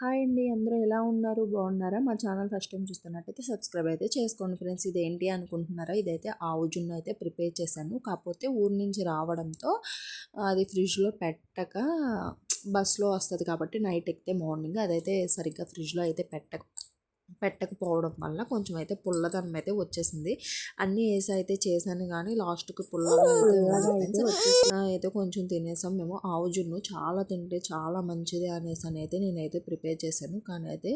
Hi అండి అందరూ ఎలా ఉన్నారు? బాగున్నారా? మా ఛానల్ ఫస్ట్ టైం చూస్తున్నట్టయితే సబ్స్క్రైబ్ అయితే చేసుకోండి ఫ్రెండ్స్. ఇది ఏంటి అనుకుంటున్నారా? ఇదైతే ఆవు జున్ను అయితే ప్రిపేర్ చేశాను. కాకపోతే ఊరి నుంచి రావడంతో అది ఫ్రిడ్జ్లో పెట్టక బస్లో వస్తుంది కాబట్టి నైట్ ఎక్కితే మార్నింగ్ అదైతే సరిగ్గా ఫ్రిడ్జ్లో అయితే పెట్టక పెట్టకపోవడం వల్ల కొంచెం అయితే పుల్లదనం అయితే వచ్చేసింది. అన్నీ వేసి అయితే చేశాను కానీ లాస్ట్కి పుల్లగా అయితే అయితే కొంచెం తినేసాం మేము. ఆవు జున్ను చాలా తింటే చాలా మంచిది అనేసి అయితే నేనైతే ప్రిపేర్ చేశాను. కానీ అయితే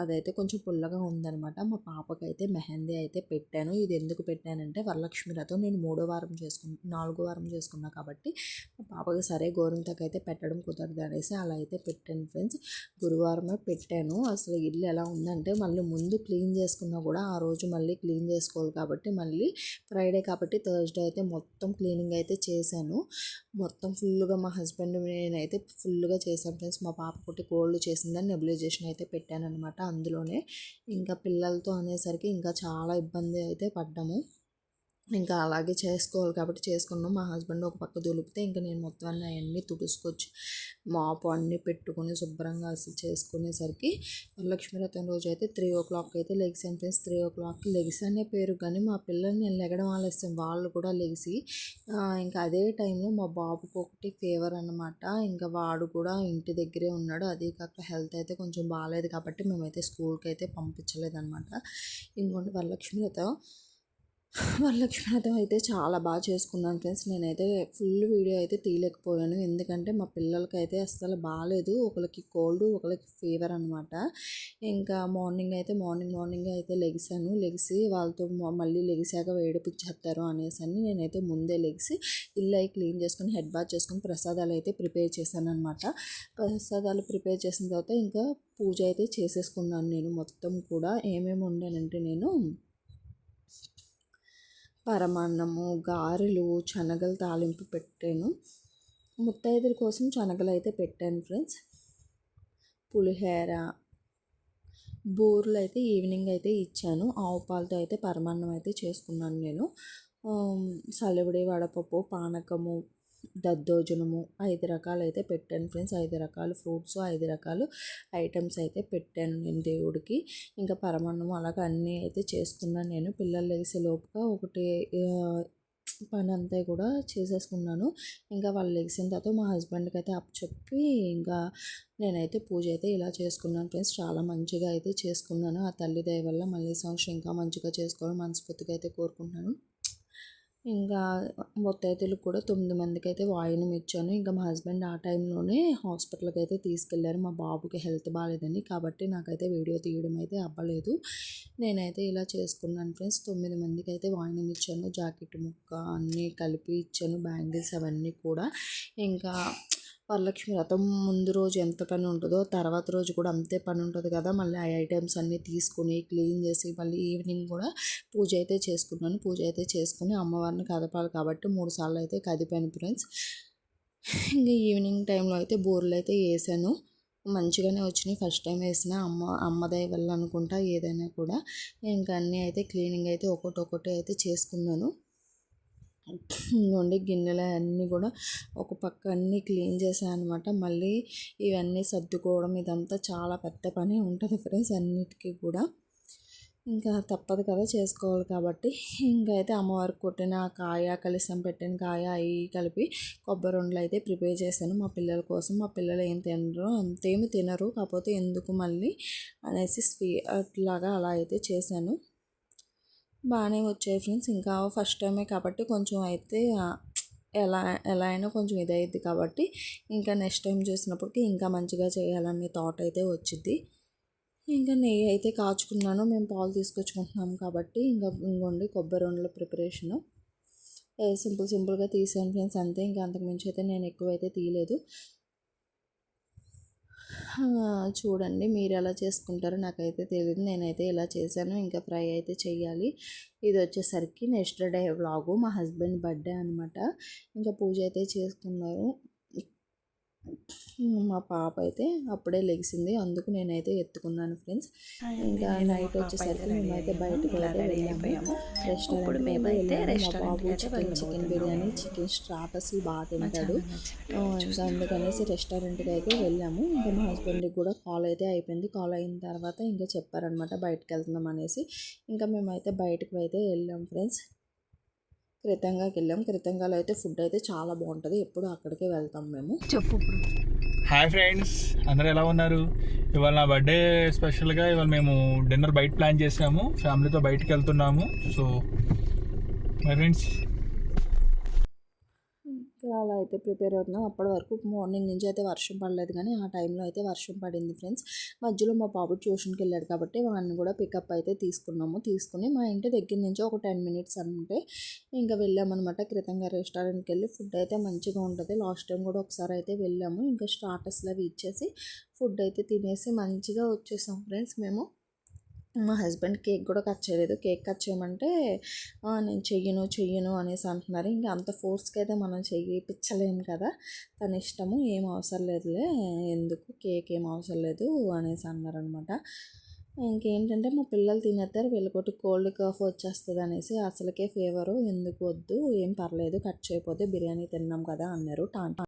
అదైతే కొంచెం పుల్లగా ఉందనమాట. మా పాపకి అయితే మెహందీ అయితే పెట్టాను. ఇది ఎందుకు పెట్టానంటే వరలక్ష్మి రథం నేను మూడో వారం చేసుకున్నా నాలుగో వారం చేసుకున్నా కాబట్టి మా పాపకి సరే గోరింతకు అయితే పెట్టడం కుదరదు అనేసి అలా అయితే పెట్టాను ఫ్రెండ్స్. గురువారమే పెట్టాను. అసలు ఇల్లు ఎలా ఉందంటే మళ్ళీ ముందు క్లీన్ చేసుకున్నా కూడా ఆ రోజు మళ్ళీ క్లీన్ చేసుకోవాలి కాబట్టి మళ్ళీ ఫ్రైడే కాబట్టి థర్స్డే అయితే మొత్తం క్లీనింగ్ అయితే చేశాను. మొత్తం ఫుల్గా మా హస్బెండ్ నేనైతే ఫుల్గా చేశాను ఫ్రెండ్స్. మా పాప పుట్టి కోల్డ్ చేసిందని నెబులైజేషన్ అయితే పెట్టాను అనమాట అందులోనే. ఇంకా పిల్లలతో అనేసరికి ఇంకా చాలా ఇబ్బంది అయితే పడ్డాము. ఇంకా అలాగే చేసుకోవాలి కాబట్టి చేసుకున్నాం. మా హస్బెండ్ ఒక పక్క దులిపితే ఇంకా నేను మొత్తం అన్నీ అవన్నీ తుడుచుకొచ్చి మాపు అన్నీ పెట్టుకుని శుభ్రంగా అసలు చేసుకునేసరికి వరలక్ష్మి రోజు అయితే త్రీ ఓ క్లాక్ అయితే legs friends. Three o'clock legs అనే పేరు కానీ మా పిల్లల్ని నేను లెగడం ఆలస్యం. వాళ్ళు కూడా లెగిసి ఇంకా అదే టైంలో మా బాబుకి ఒకటి ఫీవర్ అనమాట ఇంకా వాడు కూడా ఇంటి దగ్గరే ఉన్నాడు. అదే కాక హెల్త్ అయితే కొంచెం బాగాలేదు కాబట్టి మేమైతే స్కూల్కి అయితే పంపించలేదన్నమాట. ఇంకోటి వరలక్ష్మి రథం వరలక్ష్మి వ్రతం అయితే చాలా బాగా చేసుకున్నాను ఫ్రెండ్స్. నేనైతే ఫుల్ వీడియో అయితే తీయలేకపోయాను. ఎందుకంటే మా పిల్లలకి అయితే అస్సలు బాగాలేదు ఒకరికి కోల్డ్ ఒకరికి ఫీవర్ అనమాట ఇంకా మార్నింగ్ అయితే మార్నింగ్ మార్నింగ్ అయితే లెగిసాను. లెగిసి వాళ్ళతో మళ్ళీ లెగిసాక వేడిపించేస్తారు అనేసి అని నేనైతే ముందే లెగిసి ఇల్లు అయి క్లీన్ చేసుకుని హెడ్ బాత్ చేసుకుని ప్రసాదాలు అయితే ప్రిపేర్ చేశాను అనమాట ప్రసాదాలు ప్రిపేర్ చేసిన తర్వాత ఇంకా పూజ అయితే చేసేసుకున్నాను నేను మొత్తం కూడా. ఏమేమి ఉండానంటే నేను పరమాన్నము గారెలు శనగలు తాలింపు పెట్టాను. ముత్తైదుల కోసం శనగలు అయితే పెట్టాను ఫ్రెండ్స్. పులిహేర బోర్లు అయితే ఈవినింగ్ అయితే ఇచ్చాను. ఆవు పాలతో అయితే పరమాన్నం అయితే చేసుకున్నాను నేను. సలివిడి వడపప్పు పానకము దద్దోజనము ఐదు రకాలు అయితే పెట్టాను ఫ్రెండ్స్. ఐదు రకాలు ఫ్రూట్స్ ఐదు రకాలు ఐటమ్స్ అయితే పెట్టాను నేను దేవుడికి. ఇంకా పరమాన్నం అలాగ అన్నీ అయితే చేసుకున్నాను నేను. పిల్లలు లేసే లోపుగా ఒకటి పని అంతా కూడా చేసేసుకున్నాను. ఇంకా వాళ్ళు లెగిసిన తర్వాత మా హస్బెండ్కి అయితే అప్పచెప్పి ఇంకా నేనైతే పూజ అయితే ఇలా చేసుకున్నాను ఫ్రెండ్స్. చాలా మంచిగా అయితే చేసుకున్నాను. ఆ తల్లి దయ వల్ల మళ్ళీ సంవత్సరం ఇంకా మంచిగా చేసుకోవాలని మనస్ఫూర్తిగా అయితే కోరుకుంటున్నాను. ఇంకా ముత్తైదులకు కూడా తొమ్మిది మందికి అయితే వాయినం ఇచ్చాను. ఇంకా మా హస్బెండ్ ఆ టైంలోనే హాస్పిటల్కి అయితే తీసుకెళ్ళారు. మా బాబుకి హెల్త్ బాగాలేదని కాబట్టి నాకైతే వీడియో తీయడం అయితే అవ్వలేదు. నేనైతే ఇలా చేసుకున్నాను ఫ్రెండ్స్. తొమ్మిది మందికి అయితే వాయినం ఇచ్చాను. జాకెట్ ముక్క అన్నీ కలిపి ఇచ్చాను. బ్యాంగిల్స్ అవన్నీ కూడా. ఇంకా వరలక్ష్మి వ్రతం ముందు రోజు ఎంత పని ఉంటుందో తర్వాత రోజు కూడా అంతే పని ఉంటుంది కదా. మళ్ళీ ఆ ఐటమ్స్ అన్నీ తీసుకుని క్లీన్ చేసి మళ్ళీ ఈవినింగ్ కూడా పూజ అయితే చేసుకున్నాను పూజ అయితే చేసుకుని అమ్మవారిని కదపాలి కాబట్టి మూడు సార్లు అయితే కదిపాను ఫ్రెండ్స్. ఇంకా ఈవినింగ్ టైంలో అయితే బోర్లు అయితే వేసాను. మంచిగానే వచ్చినాయి. ఫస్ట్ టైం వేసిన అమ్మ అమ్మదయ వెళ్ళాలనుకుంటా ఏదైనా కూడా. ఇంకా అన్నీ అయితే క్లీనింగ్ అయితే ఒకటి ఒకటి అయితే చేసుకున్నాను. ఇదిగోండి గిన్నెలు అన్నీ కూడా ఒక పక్క అన్నీ క్లీన్ చేశాను అనమాట మళ్ళీ ఇవన్నీ సర్దుకోవడం ఇదంతా చాలా పెద్ద పని ఉంటుంది ఫ్రెండ్స్ అన్నిటికీ కూడా. ఇంకా తప్పదు కదా చేసుకోవాలి కాబట్టి. ఇంకా అయితే అమ్మవారికి కొట్టిన కాయ కలిసం పెట్టిన కాయ అవి కలిపి కొబ్బరి ఉండలు అయితే ప్రిపేర్ చేశాను. మా పిల్లల కోసం. మా పిల్లలు ఏం తినరు అంతేమి తినరు. కాకపోతే ఎందుకు మళ్ళీ అనేసి స్వీ అట్లాగా అలా అయితే చేశాను. బాగానే వచ్చాయి ఫ్రెండ్స్. ఇంకా ఫస్ట్ టైమే కాబట్టి కొంచెం అయితే ఎలా ఎలా అయినా కొంచెం ఇదైద్ది కాబట్టి ఇంకా నెక్స్ట్ టైం చేసినప్పటికీ ఇంకా మంచిగా చేయాలనే థాట్ అయితే వచ్చింది ఇంకా నెయ్యి అయితే కాచుకున్నాను. మేము పాలు తీసుకొచ్చుకుంటున్నాం కాబట్టి ఇంకా ఇంకోండి కొబ్బరి ఉండల ప్రిపరేషను. సింపుల్ సింపుల్గా తీసాను ఫ్రెండ్స్. అంతే ఇంకా అంతకుమించి అయితే నేను ఎక్కువ అయితే తీయలేదు. చూడండి మీరు ఎలా చేసుకుంటారో నాకైతే తెలియదు నేనైతే ఇలా చేశాను. ఇంకా ఫ్రై అయితే చేయాలి ఇది వచ్చేసరికి నెక్స్ట్ డే వ్లాగు. మా హస్బెండ్ బర్త్డే అనమాట ఇంకా పూజ అయితే చేసుకున్నారు మా పాప అయితే అప్పుడే లెగిసింది. అందుకు నేనైతే ఎత్తుకున్నాను ఫ్రెండ్స్. ఇంకా నైట్ వచ్చేసరికి మేమైతే బయటకు అయితే వెళ్ళాము. రెస్టారెంట్ మేమైతే మా బాబు chicken chicken biryani chicken starters బాగా తింటాడు. ఇంకా అందుకనేసి రెస్టారెంట్కి అయితే వెళ్ళాము. ఇంకా మా హస్బెండ్కి కూడా కాల్ అయితే అయిపోయింది. కాల్ అయిన తర్వాత ఇంకా చెప్పారనమాట బయటకు వెళ్తున్నాం అనేసి. ఇంకా మేమైతే బయటకు అయితే వెళ్ళాం ఫ్రెండ్స్. కృతంగాకి వెళ్ళాం కృతంగాలో అయితే ఫుడ్ అయితే చాలా బాగుంటుంది ఎప్పుడు అక్కడికే వెళ్తాం మేము. చెప్పు ఇప్పుడు. Hi friends. అందరూ ఎలా ఉన్నారు? ఇవాళ నా బర్త్డే స్పెషల్గా ఇవాళ మేము డిన్నర్ బయట ప్లాన్ చేసాము. ఫ్యామిలీతో బయటికి వెళ్తున్నాము సో మై ఫ్రెండ్స్ అలా అయితే ప్రిపేర్ అవుతున్నాం. అప్పటి వరకు మార్నింగ్ నుంచి అయితే వర్షం పడలేదు కానీ ఆ టైంలో అయితే వర్షం పడింది ఫ్రెండ్స్. మధ్యలో మా బాబు ట్యూషన్కి వెళ్ళాడు కాబట్టి వాడిని కూడా పికప్ అయితే తీసుకున్నాము. తీసుకుని మా ఇంటి దగ్గర నుంచి ఒక టెన్ మినిట్స్ అంటే ఇంకా వెళ్ళామన్నమాట క్రితంగా రెస్టారెంట్కి వెళ్ళి ఫుడ్ అయితే మంచిగా ఉంటుంది. లాస్ట్ టైం కూడా ఒకసారి అయితే వెళ్ళాము. ఇంకా స్టార్టర్స్లో అవి ఇచ్చేసి ఫుడ్ అయితే తినేసి మంచిగా వచ్చేసాం ఫ్రెండ్స్ మేము. మా హస్బెండ్ కేక్ కూడా కట్ చేయలేదు. కేక్ కట్ చేయమంటే నేను చెయ్యను చెయ్యను అనేసి అంటున్నారు. ఇంకా అంత ఫోర్స్కి అయితే మనం చేయించలేము కదా. తన ఇష్టము ఏం అవసరం లేదులే ఎందుకు? కేక్ ఏం అవసరం లేదు అనేసి అన్నారనమాట. ఇంకేంటంటే మా పిల్లలు తినేస్తారు వెళ్ళకొట్టి కోల్డ్ కాఫ్ వచ్చేస్తుంది అనేసి అసలుకే ఫేవరు ఎందుకు వద్దు ఏం పర్లేదు కట్ చేయకపోతే బిర్యానీ తిన్నాం కదా అన్నారు టా